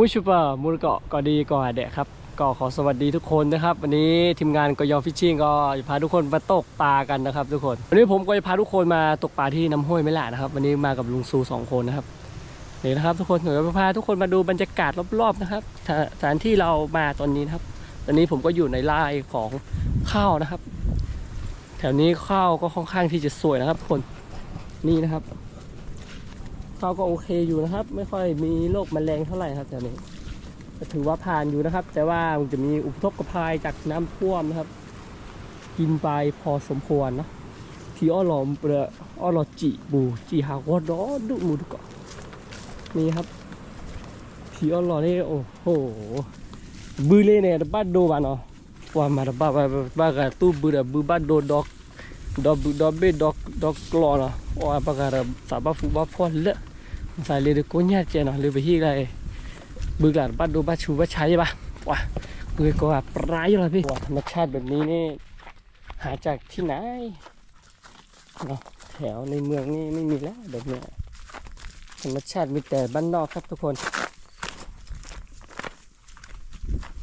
มุชุปะมูลเกาะก็ดีก่อแดะครับก็ขอสวัสดีทุกคนนะครับ วันนี้ทีมงานกยอฟิชชิ่งก็จะพาทุกคนมาตกปลากันนะครับ ทุกคนวันนี้ผมก็จะพาทุกคนมาตกปลาที่น้ำห้วยไม่หละนะครับ วันนี้มากับลุงซูสองคนนะครับนี่นะครับทุกคนเดี๋ยวจะพาทุกคนมาดูบรรยากาศรอบๆนะครับสถาสถานที่เรามาตอนนี้นะครับ ตอนนี้ผมก็อยู่ในไร่ของข้าวนะครับ แถวนี้ข้าวก็ค่อนข้างที่จะสวยนะครับทุกคนนี่นะครับ ขาก็โอเคอยู่นะครับ ไม่ค่อยมีโรคแมลงเท่าไหร่ครับแถวนี้ก็ถือว่าผ่านอยู่นะครับ แต่ว่ามันจะมีอุปทกภัยจากน้ำท่วมนะครับ กินไปพอสมควรนะที่อ้อหลอมเปลืออ้อหลอจิบูจีหากวดอดุมูดุกะนี่ครับที่อ้อหลอนี่โอ้โหบือเลยเนี่ยบ้านโดบานเนาะว่ามาบ้าบ้าบ้ากะตู้บือบือบ้านโดดอก dog dog be dog dog claw lah oh apa kara sabah fu ba pho le sai le ko nya che na le bi ga บึ กหลานบ้านดูบ้านชูบ้านใช้ปะว้าเอ้ยก็ว่าปลายเลยพี่ว้าธรรมชาติแบบนี้นี่หาจากที่ไหนเนาะแถวในเมืองนี่ไม่มีแล้วแบบเนี้ยธรรมชาติมีแต่บ้านนอกครับทุกคน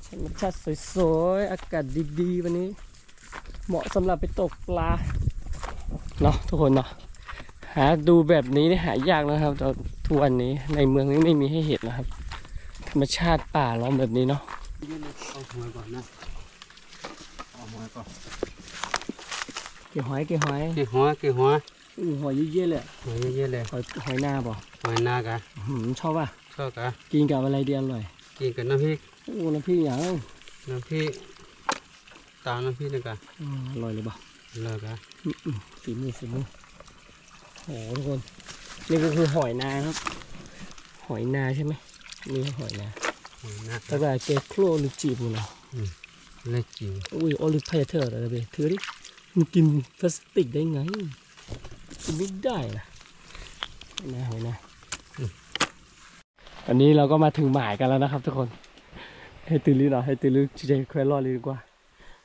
ธรรมชาติสวยๆอากาศดีๆวันนี้ เหมาะสำหรับไปตกปลาเนาะทุกคนเนาะ หาดูแบบนี้นี่หายากนะครับแต่ทุกวันนี้ในเมืองนี้ไม่มีให้เห็นนะครับ ธรรมชาติป่าล้อมแบบนี้เนาะเอาหัวก่อนนะเอาหัวก่อนเกี่ยวหอยเกี่ยวหอยกี่หัวกี่หัวอือหอยเยอะๆเลยอะหัวเยอะๆเลยหอยหอยหน้าบ่หัวหน้ากะหืมชอบป่ะชอบกะกินกับอะไรเดียวอร่อยกินกับน้ำพริกโอ้น้ำพี่อย่างน้ำพริกตามน้ำพริกนะกะอืมอร่อยเลยบ่เลิกกะอืมอืมฝีมือฝีมือโอ้โหทุกคน นี่ก็คือหอยนาครับ หอยนาใช่ไหมนี่หอยนาหัวหน้าแล้วก็เกลโครหรือจีบมันเนาะเล็กจิ๋วอุ้ยโอลิฟพายเธอร์อะไรไปถือดิมันกินพลาสติกได้ไงกินไม่ได้นะนะหอยนะตอนนี้เราก็มาถึงหมายกันแล้วนะครับ ทุกคน ให้ตื่นรีหน่อยให้ตื่นรีเจแควรอดเลยดีกว่า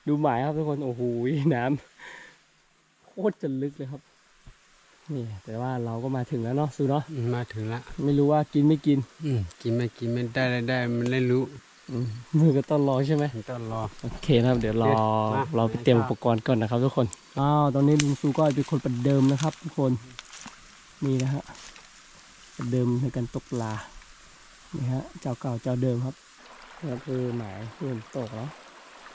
ดูหมายครับทุกคน โอ้โหน้ำโคตรจะลึกเลยครับ นี่แต่ว่าเราก็มาถึงแล้วเนาะซูเนาะอืมมาถึงละไม่รู้ว่ากินไม่กิน อืมกินไม่กินไม่ได้ได้ได้มันไม่รู้อืมมือก็ต้องรอใช่ไหมมันต้องรอโอเคนะครับ เดี๋ยวรอโอเคมาเราไปเตรียมอุปกรณ์ก่อนนะครับ ทุกคนอ้าวตอนนี้ลุงซูก็เป็นคนประเดิมนะครับ ทุกคนนี่นะฮะประเดิมในการตกปลานี่ฮะเจ้าเก่าเจ้าเดิมครับนี่ก็คือหมายที่ผมตกแล้ว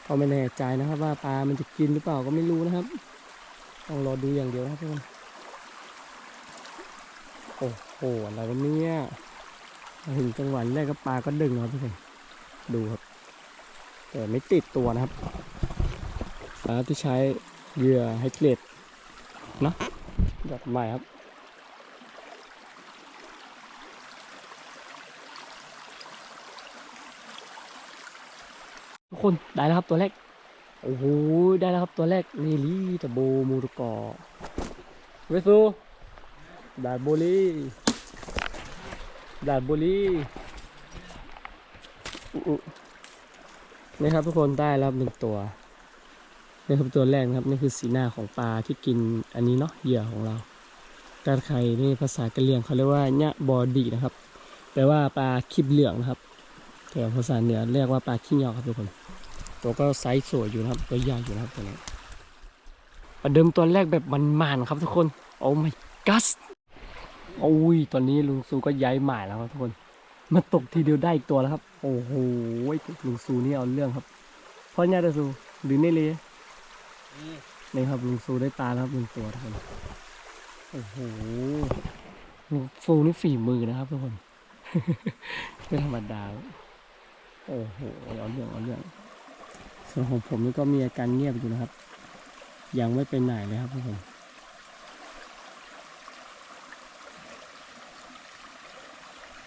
ก็ไม่แน่ใจนะครับ ว่าปลามันจะกินหรือเปล่าก็ไม่รู้นะครับ ต้องรอดูอย่างเดียวนะครับทุกคน โอ้โหอะไรวะเนี่ยถึงจังหวะแรกก็ปลาก็ดึงนะครับทุกคนดูครับ แต่ไม่ติดตัวนะครับปลาที่ใช้เหยื่อไฮเกรดนอะแบบใหม่ครับทุกคนได้แล้วครับตัวแรกโอ้โหได้แล้วครับตัวแรกนี่ลีตะโบมูรุกอเวซู ดาดโบลีดาดโบลีอุ๊อุ๊นี่ครับทุกคนได้แล้วครับหนึ่งตัวนี่ครับตัวแรกนะครับนี่คือสีหน้าของปลาที่กินอันนี้เนาะเหยื่อของเราการไข่นี่ภาษากะเหรี่ยงเขาเรียกว่าญะบอดีนะครับแปลว่าปลาคลิปเหลืองนะครับแต่ภาษาเหนือเรียกว่าปลาขี้เหยอกครับทุกคน ตัวก็ไซส์สวยอยู่นะครับตัวใหญ่อยู่นะครับตัวนี้ประเดิมตัวแรกแบบมันๆครับทุกคนโอ้ my god โอ้ย ตอนนี้ลุงซูก็ย้ายหมายแล้วครับทุกคนมาตกทีเดียวได้อีกตัวแล้วครับ โอ้โห ลุงซูนี่เอาเรื่องครับเพราะเนี่ยเดซูหรือนี่เลยนี่ครับลุงซูได้ปลาแล้วครับหนึ่งตัวทุกคน โอ้โห ลุงซูนี่ฝีมือนะครับทุกคน ไม่ธรรมดา โอ้โห เอาเรื่องเอาเรื่อง ส่วนของผมนี่ก็มีอาการเงียบอยู่นะครับ ยังไม่ไปไหนเลยครับทุกคน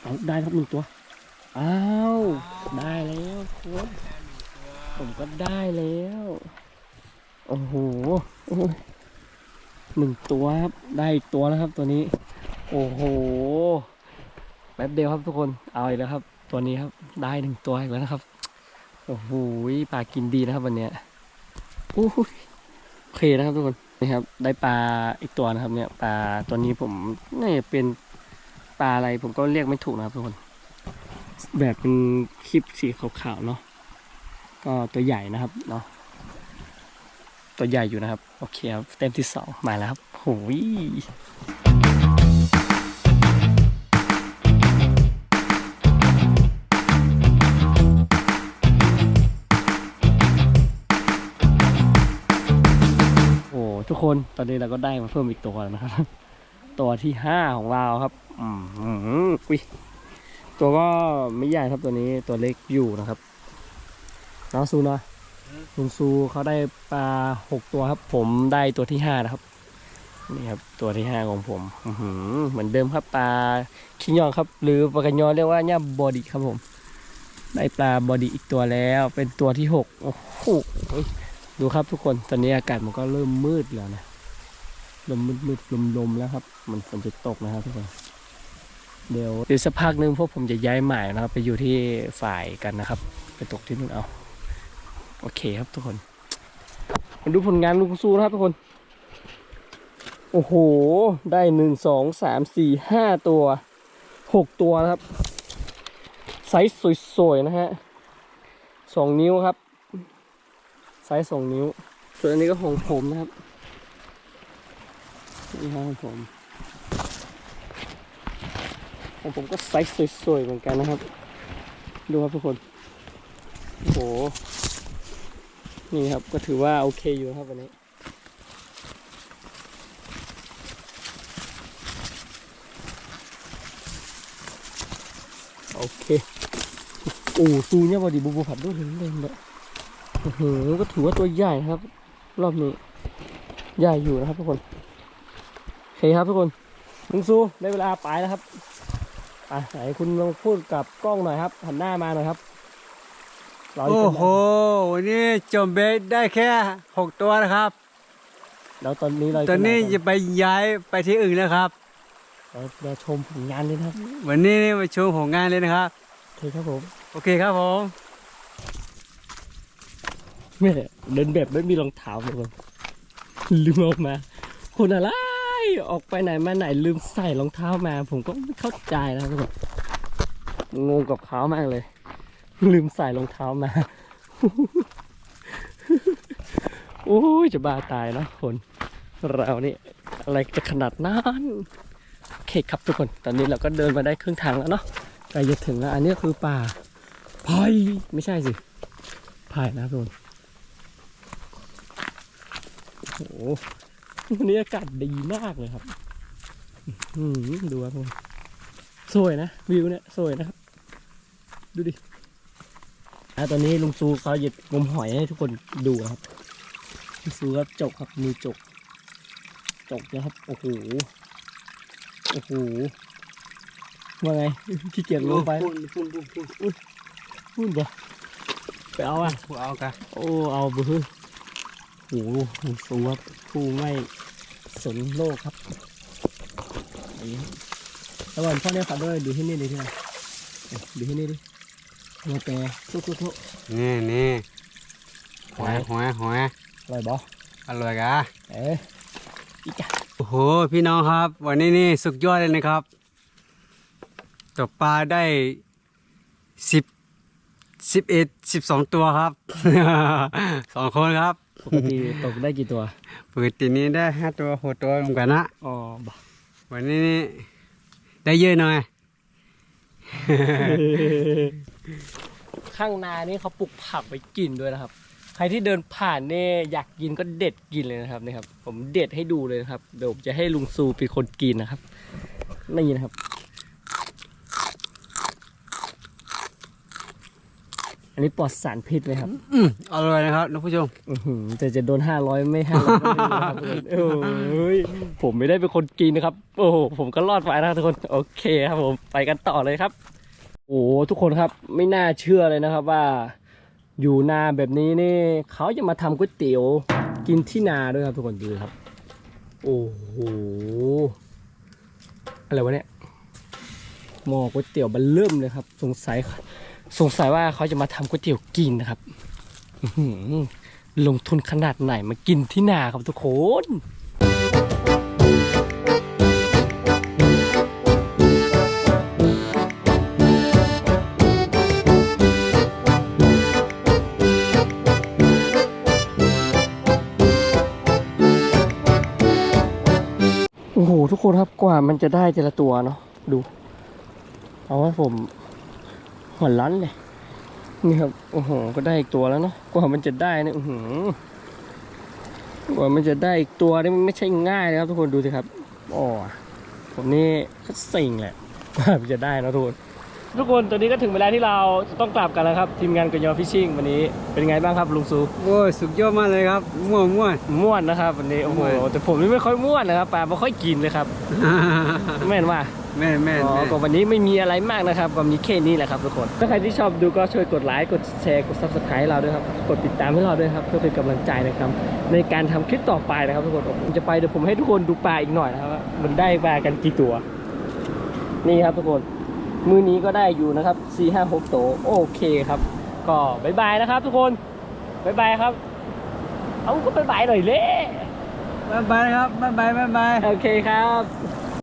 เอาได้ครับหนึ่งตัว อ้าว ได้แล้วคุณผมก็ได้แล้ว โอ้โหหนึ่งตัวครับ ได้อีกตัวแล้วครับตัวนี้ โอ้โห แป๊บเดียวครับทุกคน เอาอีกแล้วครับ ตัวนี้ครับ ได้หนึ่งตัวอีกแล้วนะครับ โอ้โหปลากินดีนะครับวันเนี้ยโอ้ยโอเคนะครับทุกคน นี่ครับ ได้ปลาอีกตัวนะครับ เนี่ย ปลาตัวนี้ผมนี่เป็น ปลาอะไรผมก็เรียกไม่ถูกนะครับทุกคน แบบเป็นคลิปสีขาวๆเนาะก็ตัวใหญ่นะครับเนาะตัวใหญ่อยู่นะครับ โอเคครับเต็มที่สองมาแล้วครับโหยโอ้ทุกคนตอนนี้เราก็ได้มาเพิ่มอีกตัวแล้วนะครับ ตัวที่ห้าของเราครับอืมอืมอุ้ยตัวก็ไม่ใหญ่ครับตัวนี้ตัวเล็กอยู่นะครับน้องซูเนาะลุงซูเขาได้ปลาหกตัวครับ ผมได้ตัวที่ห้านะครับ นี่ครับตัวที่ห้าของผมอื้อหือเหมือนเดิมครับปลาคิงยองครับ หรือปลากระยอนเรียกว่าเนี่ยบอดี้ครับผม ได้ปลาบอดี้อีกตัวแล้ว เป็นตัวที่หกโอ้โหดูครับทุกคนตอนนี้อากาศมันก็เริ่มมืดแล้วนะ ลมมืดๆลมๆแล้วครับ มันฝนจะตกนะครับทุกคนเดี๋ยวเดี๋ยวสักพักหนึงพวกผมจะย้ายใหมายนะครับ ไปอยู่ที่ฝ่ายกันนะครับ ไปตกที่นู่นเอา โอเคครับทุกคนมาดูผลงานลุงสู้นะครับทุกคน โอ้โห ได้หนึ่งสองสามสี่ห้าตัวหกตัวนะครับไซส์สวยๆนะฮะสองนิ้วครับ ไซส์สองนิ้ว ส่วนอันนี้ก็ของผมนะครับ นี่ครับของผมของผมก็ไซส์สวยๆเหมือนกันนะครับ ดูครับทุกคนโอ้โหนี่ครับก็ถือว่าโอเคอยู่ครับวันนี้โอเค โอ้ตูเนี่ยพอดีบูบูผัดด้วยเห็นเลยเนี่ยโอ้โหก็ถือว่าตัวใหญ่ครับ รอบนี้ ใหญ่อยู่นะครับทุกคน คครับทุกคนลุงซูได้เวลาไปแล้วครับไปไหนคุณลองพูดกับกล้องหน่อยครับหันหน้ามาหน่อยครับเรายู่โอ้ตรงโหวันนี้จมเบสได้แค่หกตัวนะครับ แล้วตอนนี้เราตอนนี้จะจะไปย้ายไปที่อื่นแล้วครับเราเราชมผลงานเลยนะครับวันนี้มาชมผลงานเลยนะครับ โอเคครับผมโอเคครับผมแม่เดินแบบไม่มีรองเท้าเลยผมลืมเออกมา คนอะไร ออกไปไหนมาไหนลืมใส่รองเท้ามา ผมก็ไม่เข้าใจนะครับทุกคนงงกับเขามากเลย ลืมใส่รองเท้ามา โอ้ยจะบ้าตายนะคน เรานี่อะไรจะขนาดนั้นโอเคครับทุกคน ตอนนี้เราก็เดินมาได้ครึ่งทางแล้วเนาะใกล้จะถึงแล้ว อันนี้คือป่าไผ่ไม่ใช่สิไผ่นะทุกคนโอ้ วันนี้อากาศดีมากเลยครับอืมดูครับทุกคนสวยนะวิวเนี่ยสวยนะครับ ดูดิอะตอนนี้ลุงซูเขาหยิบงมหอยให้ทุกคนดูนะครับลุงซูครับจกครับมือจก จกนะครับโอ้โหโอ้โหว่าไงขี้เกียจลงไปพุ่นพุ่นพุ่นพุ่นพูดบ่ไปเอาอะเอากันโอ้เอาเบื้อ โอ้โหลุงซูครับผู้ไม่สนโลกครับนี่ครับแล้วก่อนพ่อเนี่ยขับด้วยดูที่นี่ดิที่ไหนดูที่นี่ดิมาแปรทุกทุกทุกนี่นี่หอยหอยหอยอร่อยบ่อร่อยกะเอ๊ะอีกอะโอ้โหพี่น้องครับ วันนี้นี่สุดยอดเลยนะครับตกปลาได้สิบสิบเอ็ดสิบสองตัวครับสองคนครับ ปกติตกได้กี่ตัวปกตินี้ได้ห้าตัวหกตัวรวมกันนะอ๋อบ่วันนี้นี่ได้เยอะหน่อยข้างนานี่เขาปลูกผักไว้กินด้วยนะครับ ใครที่เดินผ่านเนี่ยอยากกินก็เด็ดกินเลยนะครับนี่ครับ ผมเด็ดให้ดูเลยนะครับเดี๋ยวผมจะให้ลุงซูเป็นคนกินนะครับนี่นะครับ อันนี้ปลอดสารพิษเลยครับ อืมอร่อยนะครับท่านผู้ชมอื้อหือแต่จะโดนห้าร้อยไม่ห้าร้อยโอ้ยผมไม่ได้เป็นคนกินนะครับ โอ้โหผมก็รอดไปนะครับทุกคนโอเคครับผมไปกันต่อเลยครับ โอ้โหทุกคนครับไม่น่าเชื่อเลยนะครับว่า อยู่นาแบบนี้นี่เขาจะมาทำก๋วยเตี๋ยวกินที่นาด้วยครับทุกคนดูครับ โอ้โหอะไรวะเนี่ยหม้อก๋วยเตี๋ยวมันเริ่มเลยครับ สงสัย สงสัยว่าเขาจะมาทำก๋วยเตี๋ยวกินนะครับลงทุนขนาดไหนมากินที่นาครับทุกคนโอ้โหทุกคนครับกว่ามันจะได้แต่ละตัวเนาะดู เอาว่าผม หัวร้อนเลยนี่ครับโอ้โหก็ได้อีกตัวแล้วเนาะกว่ามันจะได้เนี่ยโอ้โหกว่ามันจะได้อีกตัวนี่มันไม่ใช่ง่ายเลยครับทุกคนดูสิครับอ๋อผมนี่ก็สิ่งแหละกว่ามันจะได้เนอะทุกคนทุกคนตอนนี้ก็ถึงเวลาที่เราจะต้องกลับกันแล้วครับ ทีมงานกยอฟิชชิ่งวันนี้เป็นไงบ้างครับลุงซูโอ้ยสุดยอดมากเลยครับม่วนม่วนม่วนนะครับวันนี้โอ้โหม่วนแต่ผมนี่ไม่ค่อยม่วนนะครับปลาไม่ค่อยกินเลยครับแม่นว่า แม่นแม่นอ๋อแม่นก็วันนี้ไม่มีอะไรมากนะครับก็มีแค่นี้แหละครับทุกคน ถ้าใครที่ชอบดูก็ช่วยกดไลค์กดแชร์กด subscribe ให้เราด้วยครับกดติดตามให้เราด้วยครับเพื่อเป็นกำลังใจนะครับในการทำคลิปต่อไปนะครับทุกคนผมจะไปเดี๋ยวผมให้ทุกคนดูปลาอีกหน่อยนะครับว่ามันได้ปลากันกี่ตัว นี่ครับทุกคนมือนี้ก็ได้อยู่นะครับ4 5 6โตวโอเคครับ ก็บายบายนะครับ ทุกคนบายบายครับ เอาก็บายบายหน่อยเล่บ๊ายบายครับบ๊ายบายบ๊ายบาย โอเคครับ